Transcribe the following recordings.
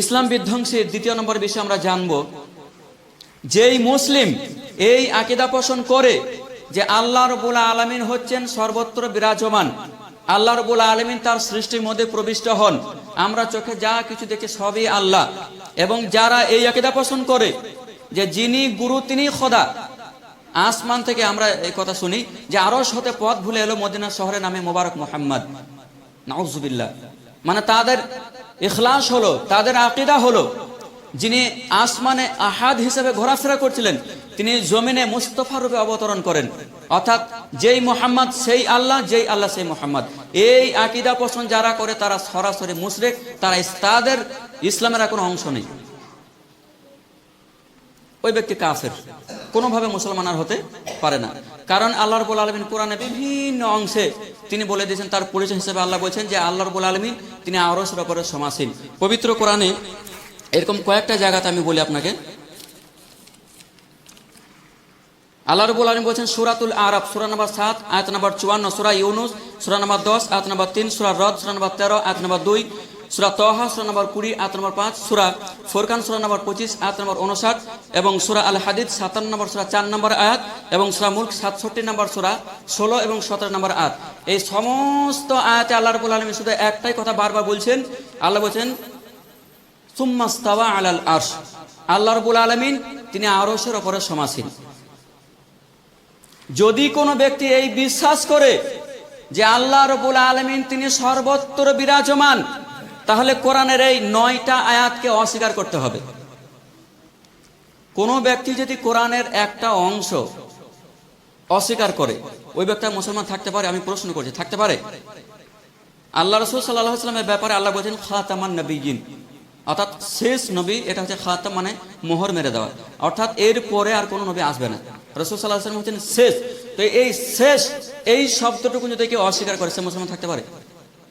ইসলাম বিধ্বংসীর দ্বিতীয় নম্বর বিষয়ে আমরা জানব। যেই মুসলিম এই আকিদা পোষণ করে যে আল্লাহ রবুল আলমিন হচ্ছেন সর্বত্র বিরাজমান, আল্লাহ রবুল আলমিন তার সৃষ্টির মধ্যে প্রবিষ্ট হন, আমরা চোখে যা কিছু দেখি সবই আল্লাহ। এবং যারা এই আকিদা পোষণ করে যে যিনি গুরু তিনি খোদা, আসমান থেকে আমরা এই কথা শুনি যে আরস হতে পথ ভুলে এলো মদিনা শহরের নামে মোবারক মোহাম্মদ। নাউজুবিল্লাহ। মানে তাদের ইখলাস হলো, তাদের আকিদা হলো, যিনি আসমানে আহাদ হিসেবে ঘোরাফেরা করছিলেন, তিনি জমিনে মুস্তফা রূপে অবতরণ করেন। অর্থাৎ যেই মোহাম্মদ সেই আল্লাহ, যেই আল্লাহ সেই মোহাম্মদ। এই আকিদা পোষণ যারা করে, তারা সরাসরি মুশরেক, তারা তাদের ইসলামের কোনো অংশ নেই। ওই ব্যক্তি কাফের। কোনোভাবে মুসলমান আর হতে পারে না। কারণ আল্লাহ রবুল আলমিন কোরআনে বিভিন্ন অংশে তিনি বলে দিয়েছেন, তার পরিচয় হিসেবে আল্লাহ বলছেন যে আল্লাহ রবুল আলমিন তিনি আরসের ওপরে সমাসীন। পবিত্র কোরআনে এরকম কয়েকটা জায়গাতে আমি বলি আপনাকে। আল্লাহ রবুল আলম বলছেন, সুরাতুল আরব সুরা নম্বর সাত, আয়াত নম্বর চুয়ান্ন, সুরা ইউনুস, সুরা নম্বর দশ, আয়াত নম্বর তিন, সুরা রদ, সুরা নম্বর তেরো, আয়াত নম্বর দুই সুরা তহা, সুরা নম্বর কুড়ি, আয়াত নম্বর পাঁচ, সুরা ফোরকান, সুরা নম্বর পঁচিশ, আয়াত নম্বর উনষাট এবং সুরা আল হাদিদ সাতান্ন নম্বর সুরা চার নম্বর আয়াত, এবং সুরা মুল্ক, সাতষট্টি নম্বর সুরা ষোলো এবং সতেরো নম্বর আয়াত। এই সমস্ত আয়াতে আল্লাহ রবুল আলমী শুধু একটাই কথা বারবার বলছেন। আল্লাহ বলছেন সুম্মাস্তাওয়া আলাল আরশ। আল্লাহ রবুল আলমিন তিনি আরসের ওপরে সমাসীন। যদি কোনো ব্যক্তি এই বিশ্বাস করে যে আল্লাহ রবুল আলমিন তিনি সর্বত্র বিরাজমান তাহলে কোরআনের এই নয়টা আয়াতকে অস্বীকার করতে হবে। কোনো ব্যক্তি যদি কোরআনের একটা অংশ অস্বীকার করে, ওই ব্যক্তি মুসলমান থাকতে পারে? আমি প্রশ্ন করছি, থাকতে পারে? আল্লাহ রসুল সাল্লাহ সাল্লামের ব্যাপারে আল্লাহ বলছেন, খাতামান নবীন অর্থাৎ শেষ নবী, এটা হচ্ছে খাতাম মানে মোহর মেরে দেওয়া। অর্থাৎ এর পরে আর কোনো নবী আসবে না। রসুল সাল্লাহ সাল্লাম হচ্ছেন শেষ। তো এই শেষ, এই শব্দটুকু যদি কেউ অস্বীকার করে, সে মুসলমান থাকতে পারে?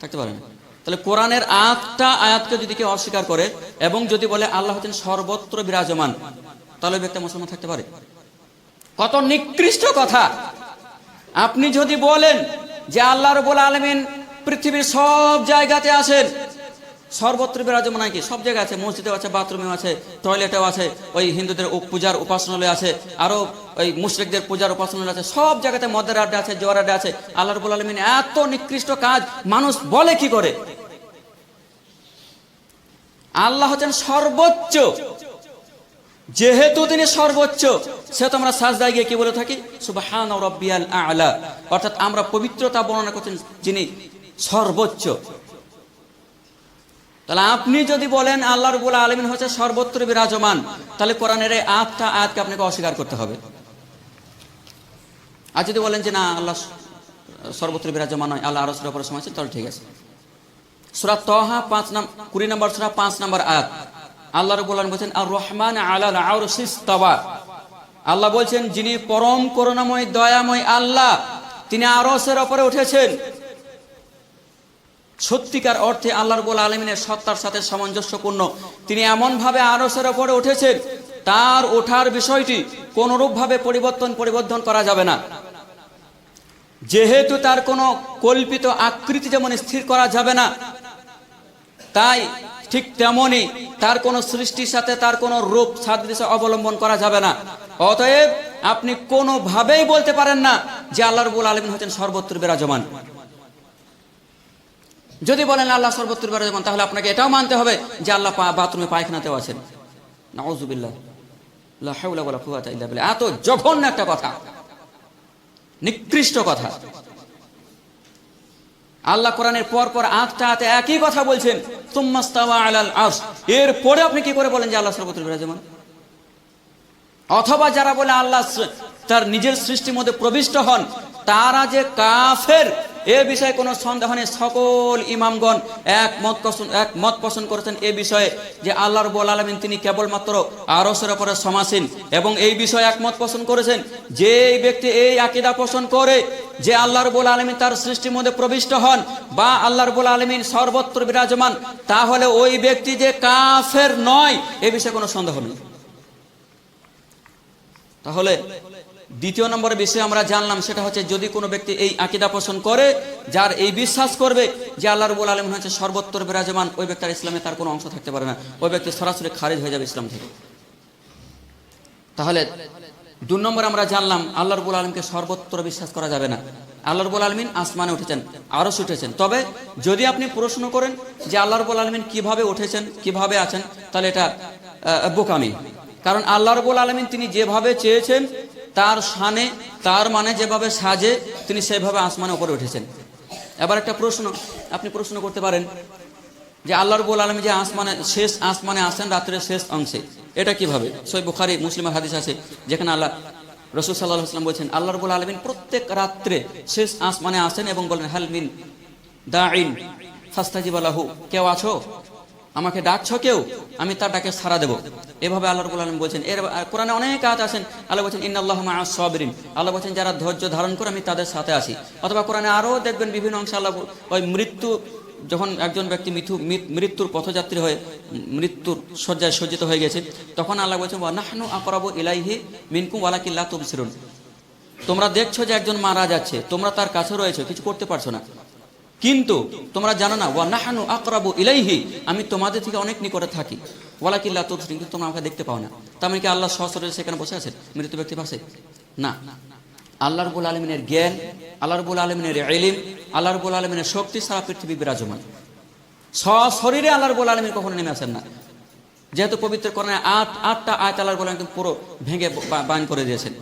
থাকতে পারে না। তাহলে কোরআনের আটটা আয়াতকে যদি কেউ অস্বীকার করে এবং যদি বলে আল্লাহ হচ্ছেন সর্বত্র বিরাজমান, তাহলে ব্যক্তি মুসলমান থাকতে পারে। কত নিকৃষ্ট কথা। আপনি যদি বলেন যে আল্লাহ রবুল আলমিন পৃথিবীর সব জায়গাতে আসেন সর্বত্র বিরাজমান কি সব জায়গায় আছে, মসজিদেও আছে, বাথরুমেও আছে, টয়লেটেও আছে, ওই হিন্দুদের পূজার উপাসনালয় আছে, আরও ওই মুশরিকদের পূজার উপাসনালয় আছে, সব জায়গাতে মদের আড্ডা আছে, জোয়ার আড্ডা আছে, আল্লাহ রবুল আলমিন এত নিকৃষ্ট কাজ, মানুষ বলে কি করে? আল্লাহ হচ্ছেন সর্বোচ্চ। যেহেতু তিনি সর্বোচ্চ, সে তো আমরা সাজদায় গিয়ে কি বলে থাকি? সুবাহান রব্বিয়াল আলা। অর্থাৎ আমরা পবিত্রতা বর্ণনা করছেন যিনি সর্বোচ্চ। তাহলে আপনি যদি বলেন আল্লাহ রবুল আলমিন হচ্ছে সর্বত্র বিরাজমান, তাহলে কোরআনের এই আটটা আয়াতকে আপনাকে অস্বীকার করতে হবে। আর যদি বলেন যে না, আল্লাহ সর্বত্র বিরাজমান নয়, আল্লাহ আরসের উপরে সময় আছে, তাহলে ঠিক আছে। সুরা তহা পাঁচ নাম, কুড়ি নম্বর সুরা পাঁচ নম্বর আয়াত। আল্লাহ রবুল আলম বলছেন আর রহমান আলাল আউরসিস্তাওয়া আল্লাহ বলছেন, যিনি পরম করুণাময়, দয়াময় আল্লাহ, তিনি আরসের ওপরে উঠেছেন। সত্যিকার অর্থে আল্লাহ রবুল আলমিনের সত্তার সাথে সামঞ্জস্যপূর্ণ। তিনি এমনভাবে আরসের ওপরে উঠেছেন, তার ওঠার বিষয়টি কোনরূপভাবে পরিবর্তন পরিবর্তন করা যাবে না। যেহেতু তার কোনো কল্পিত আকৃতি যেমন স্থির করা যাবে না, তাই ঠিক তেমনি তার কোনো সৃষ্টির সাথে তার কোনো রূপ, সাদৃশ্য অবলম্বন করা যাবে না। অতএব আপনি কোনোভাবেই বলতে পারেন না যে আল্লাহ রবুল আলমিন হচ্ছেন সর্বত্র বিরাজমান। যদি বলেন আল্লাহ সর্বত্র বিরাজমান তাহলে আপনাকে এটাও মানতে হবে যে আল্লাহ বাথরুমে পায়খানাতেও আছেন। নাউজুবিল্লাহ। লা হাওলা ওয়ালা কুওয়াতা ইল্লা বিল্লাহ। এত জঘন্য একটা কথা। নিকৃষ্ট কথা। আল্লাহ কোরআনের পর পর আটটা হাতে একই কথা বলছেন এর পরে আপনি কি করে বলেন যে আল্লাহ সর্বত্র বিরাজমান অথবা যারা বলে আল্লাহ তার নিজের সৃষ্টির মধ্যে প্রবিষ্ট হন, তারা যে কাফের এ বিষয়ে কোনো সন্দেহ নেই। সকল ইমামগণ এক মত পোষণ এক মত পোষণ করেছেন এ বিষয়ে যে আল্লাহ রবুল আলমিন তিনি কেবলমাত্র আরসের ওপরে সমাসীন এবং এই বিষয়ে একমত পোষণ করেছেন। যে ব্যক্তি এই আকিদা পোষণ করে যে আল্লাহ রবুল আলমিন তার সৃষ্টির মধ্যে প্রবিষ্ট হন বা আল্লাহ রবুল আলমিন সর্বত্র বিরাজমান, তাহলে ওই ব্যক্তি যে কাফের নয়, এ বিষয়ে কোনো সন্দেহ নেই। তাহলে দ্বিতীয় নম্বরের বিষয়ে আমরা জানলাম, সেটা হচ্ছে যদি কোনো ব্যক্তি এই আকিদা পোষণ করে, যার এই বিশ্বাস করবে যে আল্লাহ রবুল আলম হচ্ছে সর্বত্র বিরাজমান, ওই ব্যক্তির ইসলামে তার কোনো অংশ থাকতে পারে না। ওই ব্যক্তি সরাসরি খারিজ হয়ে যাবে ইসলাম থেকে। তাহলে দু নম্বর আমরা জানলাম, আল্লাহ রবুল আলমকে সর্বত্র বিশ্বাস করা যাবে না। আল্লাহ রবুল আলমিন আসমানে উঠেছেন আরস উঠেছেন। তবে যদি আপনি প্রশ্ন করেন যে আল্লাহ রবুল আলমিন কীভাবে উঠেছেন, কীভাবে আছেন, তাহলে এটা বোকামি। কারণ আল্লাহ রবুল আলমিন তিনি যেভাবে চেয়েছেন তার শানে, তার মানে যেভাবে সাজে, তিনি সেভাবে আসমানে উপরে উঠেছেন। এবার একটা প্রশ্ন, আপনি প্রশ্ন করতে পারেন যে আল্লাহ রবুল আলম যে আসমানে, শেষ আসমানে আসেন রাত্রের শেষ অংশে, এটা কীভাবে? সই বুখারি, মুসলিমের হাদিস আছে, যেখানে আল্লাহ রসুল সাল্লাহ আসলাম বলছেন, আল্লাহ রবুল আলমিন প্রত্যেক রাত্রে শেষ আসমানে আসেন এবং বলেন হালমিন দাইন ফাস্তাজিবালাহু কেউ আছো? আমাকে ডাকছো কেউ? আমি তার ডাকে সারা দেবো। এভাবে আল্লাহ রবুল আলম বলছেন। এর কোরআনে অনেক কাজ আছেন। আল্লাহ বলছেন ইন আল্লাহ সবরিন। আল্লাহ বলছেন, যারা ধৈর্য ধারণ করে, আমি তাদের সাথে আসি অথবা কোরআনে আরও দেখবেন বিভিন্ন অংশে আল্লাহ ওই মৃত্যু, যখন একজন ব্যক্তি মিথু মৃত- মৃত্যুর পথযাত্রী হয়ে, মৃত্যুর শয্যায় সজ্জিত হয়ে গেছে, তখন আল্লাহ বলছেন নাহনু আকরাবু ইলাইহি মিনকুম ওয়ালাকিল্লা তুবসিরুন। তোমরা দেখছ যে একজন মারা যাচ্ছে। তোমরা তার কাছে রয়েছে, কিছু করতে পারছ না। কিন্তু তোমরা জানো না, ওয়া নাহানু আকরাবু ইলাইহি আমি তোমাদের থেকে অনেক নিকটে থাকি। ওয়ালাকিল্লা তুবসিরুন কিন্তু তোমরা আমাকে দেখতে পাও না। তার মানে কি আল্লাহ সশরীরে সেখানে বসে আছেন, মৃত ব্যক্তি পাশে? না। আল্লাহ রবুল আলমিনের জ্ঞান, আল্লাহ রবুল আলমিনের এলিম আল্লাহ রবুল আলমিনের শক্তি সারা পৃথিবী বিরাজমান। সশরীরে আল্লাহ রবুল আলমিন কখনো নেমে আসেন না। যেহেতু পবিত্র কোরআনে আট, আটটা আয়াত আল্লাহ রবুল আলমিন পুরো ভেঙে বান করে দিয়েছেন।